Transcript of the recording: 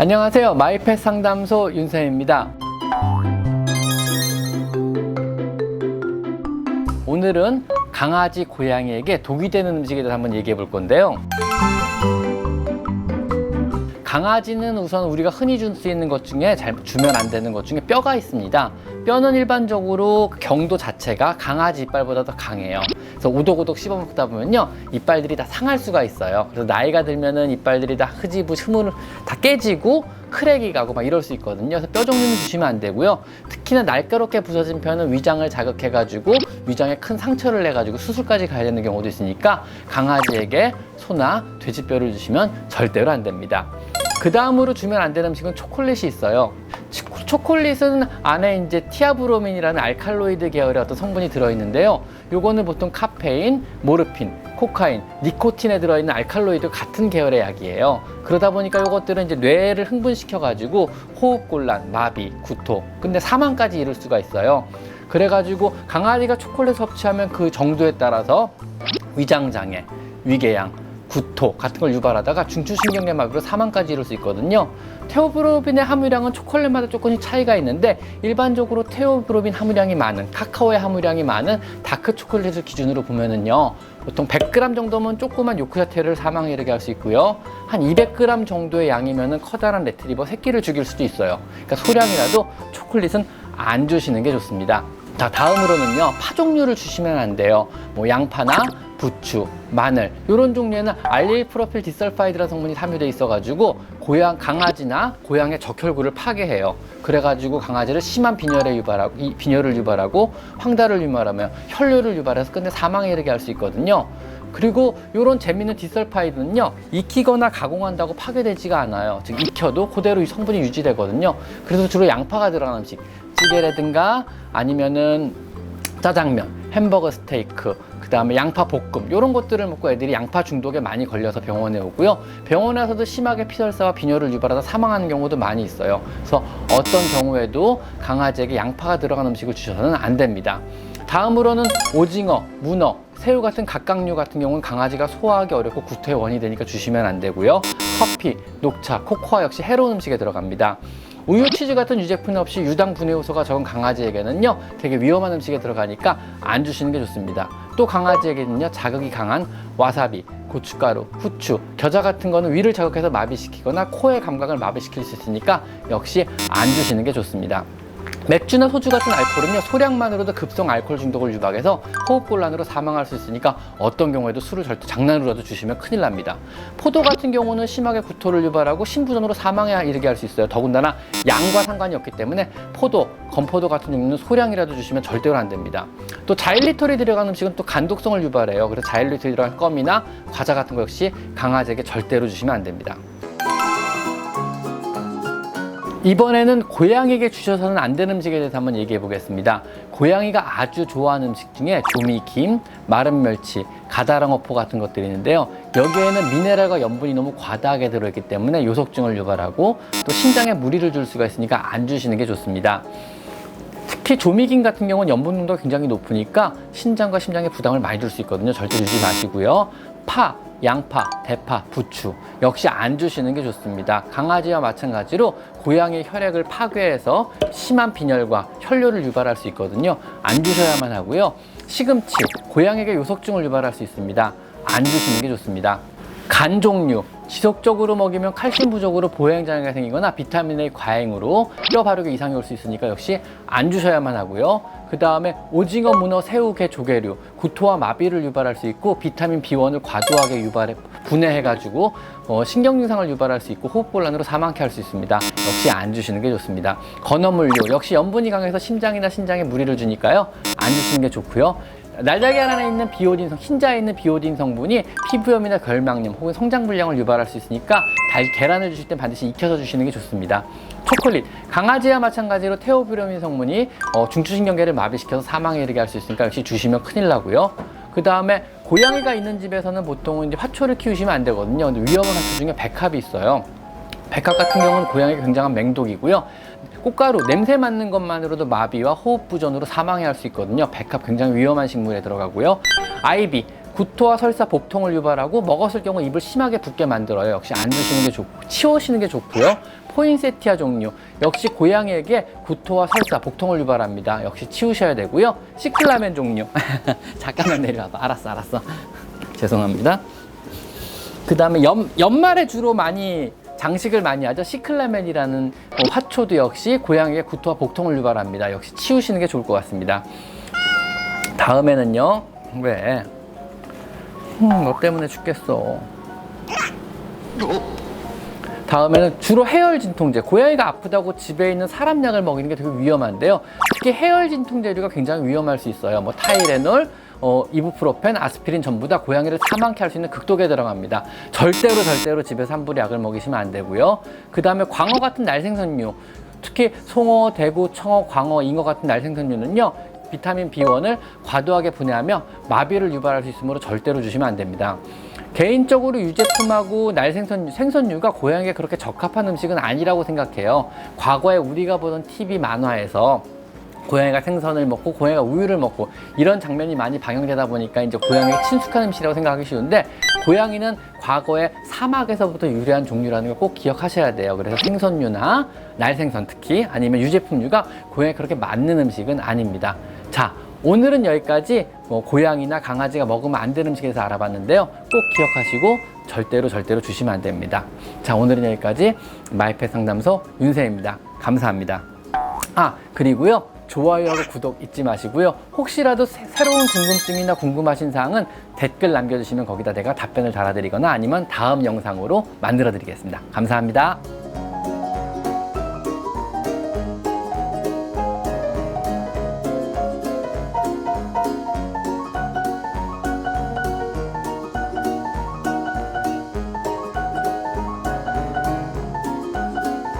안녕하세요. 마이펫 상담소 윤쌤입니다. 오늘은 강아지, 고양이에게 독이 되는 음식에 대해서 한번 얘기해 볼 건데요. 강아지는 우선 우리가 흔히 줄 수 있는 것 중에 잘 주면 안 되는 것 중에 뼈가 있습니다. 뼈는 일반적으로 경도 자체가 강아지 이빨보다 더 강해요. 그래서 오독오독 씹어 먹다 보면요 이빨들이 다 상할 수가 있어요. 그래서 나이가 들면은 이빨들이 다 흐지부 흐물 다 깨지고 크랙이 가고 막 이럴 수 있거든요. 그래서 뼈 종류는 주시면 안 되고요. 특히나 날카롭게 부서진 뼈는 위장을 자극해가지고 위장에 큰 상처를 내가지고 수술까지 가야 되는 경우도 있으니까 강아지에게 소나 돼지뼈를 주시면 절대로 안 됩니다. 그 다음으로 주면 안 되는 음식은 초콜릿이 있어요. 치- 초콜릿은 안에 이제 티아브로민이라는 알칼로이드 계열의 어떤 성분이 들어있는데요. 요거는 보통 카페인, 모르핀, 코카인, 니코틴에 들어있는 알칼로이드 같은 계열의 약이에요. 그러다 보니까 요것들은 이제 뇌를 흥분시켜가지고 호흡곤란, 마비, 구토, 근데 사망까지 이룰 수가 있어요. 그래가지고 강아지가 초콜릿 섭취하면 그 정도에 따라서 위장장애, 위궤양, 구토 같은 걸 유발하다가 중추신경계마비로 사망까지 이룰 수 있거든요. 테오브로빈의 함유량은 초콜릿마다 조금씩 차이가 있는데 일반적으로 테오브로빈 함유량이 많은 카카오의 함유량이 많은 다크 초콜릿을 기준으로 보면은요. 보통 100g 정도면 조그만 요크셔테를 사망에 이르게 할 수 있고요. 한 200g 정도의 양이면은 커다란 레트리버 새끼를 죽일 수도 있어요. 그러니까 소량이라도 초콜릿은 안 주시는 게 좋습니다. 자, 다음으로는요. 파 종류를 주시면 안 돼요. 뭐 양파나 부추, 마늘 이런 종류에는 알릴 프로필 디설파이드라는 성분이 함유돼 있어가지고 고양 강아지나 고양이의 적혈구를 파괴해요. 그래가지고 강아지를 심한 빈혈에 유발하고 이 빈혈을 유발하고 황달을 유발하며 혈류를 유발해서 끝내 사망에 이르게 할 수 있거든요. 그리고 이런 재미있는 디설파이드는요 익히거나 가공한다고 파괴되지가 않아요. 즉 익혀도 그대로 이 성분이 유지되거든요. 그래서 주로 양파가 들어간 음식, 찌개라든가 아니면은 짜장면, 햄버거 스테이크, 그 다음에 양파 볶음 이런 것들을 먹고 애들이 양파 중독에 많이 걸려서 병원에 오고요. 병원에서도 심하게 피설사와 빈혈을 유발하다 사망하는 경우도 많이 있어요. 그래서 어떤 경우에도 강아지에게 양파가 들어간 음식을 주셔서는 안 됩니다. 다음으로는 오징어, 문어, 새우 같은 각각류 같은 경우는 강아지가 소화하기 어렵고 구토의 원인이 되니까 주시면 안 되고요. 커피, 녹차, 코코아 역시 해로운 음식에 들어갑니다. 우유, 치즈 같은 유제품 없이 유당 분해 요소가 적은 강아지에게는요 되게 위험한 음식에 들어가니까 안 주시는 게 좋습니다. 또 강아지에게는요 자극이 강한 와사비, 고춧가루, 후추, 겨자 같은 거는 위를 자극해서 마비시키거나 코의 감각을 마비시킬 수 있으니까 역시 안 주시는 게 좋습니다. 맥주나 소주 같은 알코올은요 소량만으로도 급성 알코올 중독을 유발해서 호흡곤란으로 사망할 수 있으니까 어떤 경우에도 술을 절대 장난으로라도 주시면 큰일 납니다. 포도 같은 경우는 심하게 구토를 유발하고 심부전으로 사망에 이르게 할 수 있어요. 더군다나 양과 상관이 없기 때문에 포도, 건포도 같은 종류는 소량이라도 주시면 절대로 안 됩니다. 또 자일리톨이 들어간 음식은 또 간독성을 유발해요. 그래서 자일리톨이 들어간 껌이나 과자 같은 거 역시 강아지에게 절대로 주시면 안 됩니다. 이번에는 고양이에게 주셔서는 안 되는 음식에 대해서 한번 얘기해 보겠습니다. 고양이가 아주 좋아하는 음식 중에 조미김, 마른 멸치, 가다랑어포 같은 것들이 있는데요. 여기에는 미네랄과 염분이 너무 과다하게 들어있기 때문에 요석증을 유발하고 또 신장에 무리를 줄 수가 있으니까 안 주시는 게 좋습니다. 특히 조미김 같은 경우는 염분 농도가 굉장히 높으니까 신장과 심장에 부담을 많이 줄 수 있거든요. 절대 주지 마시고요. 파, 양파, 대파, 부추 역시 안 주시는 게 좋습니다. 강아지와 마찬가지로 고양이의 혈액을 파괴해서 심한 빈혈과 혈뇨를 유발할 수 있거든요. 안 주셔야만 하고요. 시금치, 고양이에게 요석증을 유발할 수 있습니다. 안 주시는 게 좋습니다. 간 종류 지속적으로 먹이면 칼슘 부족으로 보행 장애가 생기거나 비타민 A 과잉으로 뼈 발육에 이상이 올 수 있으니까 역시 안 주셔야만 하고요. 그 다음에 오징어, 문어, 새우, 게, 조개류 구토와 마비를 유발할 수 있고 비타민 B1을 과도하게 유발해 분해해가지고 어, 신경 증상을 유발할 수 있고 호흡곤란으로 사망케 할 수 있습니다. 역시 안 주시는 게 좋습니다. 건어물류 역시 염분이 강해서 심장이나 신장에 무리를 주니까요. 안 주시는 게 좋고요. 날다리 안에 있는 비오딘 성, 흰자에 있는 비오딘 성분이 피부염이나 결막염 혹은 성장 불량을 유발할 수 있으니까 달, 계란을 주실 땐 반드시 익혀서 주시는 게 좋습니다. 초콜릿 강아지와 마찬가지로 테오브로민 성분이 어, 중추신경계를 마비시켜서 사망에 이르게 할 수 있으니까 역시 주시면 큰일 나고요. 그 다음에 고양이가 있는 집에서는 보통 이제 화초를 키우시면 안 되거든요. 근데 위험한 화초 중에 백합이 있어요. 백합 같은 경우는 고양이가 굉장한 맹독이고요. 꽃가루 냄새 맡는 것만으로도 마비와 호흡 부전으로 사망해 할 수 있거든요. 백합 굉장히 위험한 식물에 들어가고요. 아이비 구토와 설사, 복통을 유발하고 먹었을 경우 입을 심하게 붓게 만들어요. 역시 안 드시는 게 좋고 치우시는 게 좋고요. 포인세티아 종류 역시 고양이에게 구토와 설사, 복통을 유발합니다. 역시 치우셔야 되고요. 시클라멘 종류 잠깐만 내려와봐. 알았어, 알았어. 죄송합니다. 그 다음에 연말에 주로 많이 장식을 많이 하죠. 시클라멘이라는 어, 화초도 역시 고양이의 구토와 복통을 유발합니다. 역시 치우시는 게 좋을 것 같습니다. 다음에는요. 왜? 음, 너 때문에 죽겠어. 다음에는 주로 해열 진통제. 고양이가 아프다고 집에 있는 사람 약을 먹이는 게 되게 위험한데요. 특히 해열 진통제류가 굉장히 위험할 수 있어요. 뭐 타이레놀, 어, 이부프로펜, 아스피린 전부 다 고양이를 사망케 할 수 있는 극독에 들어갑니다. 절대로 절대로 집에서 함부로 약을 먹이시면 안 되고요. 그 다음에 광어 같은 날생선류, 특히 송어, 대구, 청어, 광어, 잉어 같은 날생선류는요. 비타민 B1을 과도하게 분해하며 마비를 유발할 수 있으므로 절대로 주시면 안 됩니다. 개인적으로 유제품하고 날생선 생선류가 고양이에 그렇게 적합한 음식은 아니라고 생각해요. 과거에 우리가 보던 TV 만화에서 고양이가 생선을 먹고 고양이가 우유를 먹고 이런 장면이 많이 방영되다 보니까 이제 고양이가 친숙한 음식이라고 생각하기 쉬운데 고양이는 과거에 사막에서부터 유래한 종류라는 걸 꼭 기억하셔야 돼요. 그래서 생선류나 날생선 특히 아니면 유제품류가 고양이에 그렇게 맞는 음식은 아닙니다. 자, 오늘은 여기까지 뭐 고양이나 강아지가 먹으면 안 되는 음식에 대해서 알아봤는데요. 꼭 기억하시고 절대로 절대로 주시면 안 됩니다. 자, 오늘은 여기까지 마이펫 상담소 윤세입니다. 감사합니다. 아, 그리고요. 좋아요하고 구독 잊지 마시고요. 혹시라도 새, 새로운 궁금증이나 궁금하신 사항은 댓글 남겨주시면 거기다 내가 답변을 달아드리거나 아니면 다음 영상으로 만들어 드리겠습니다. 감사합니다.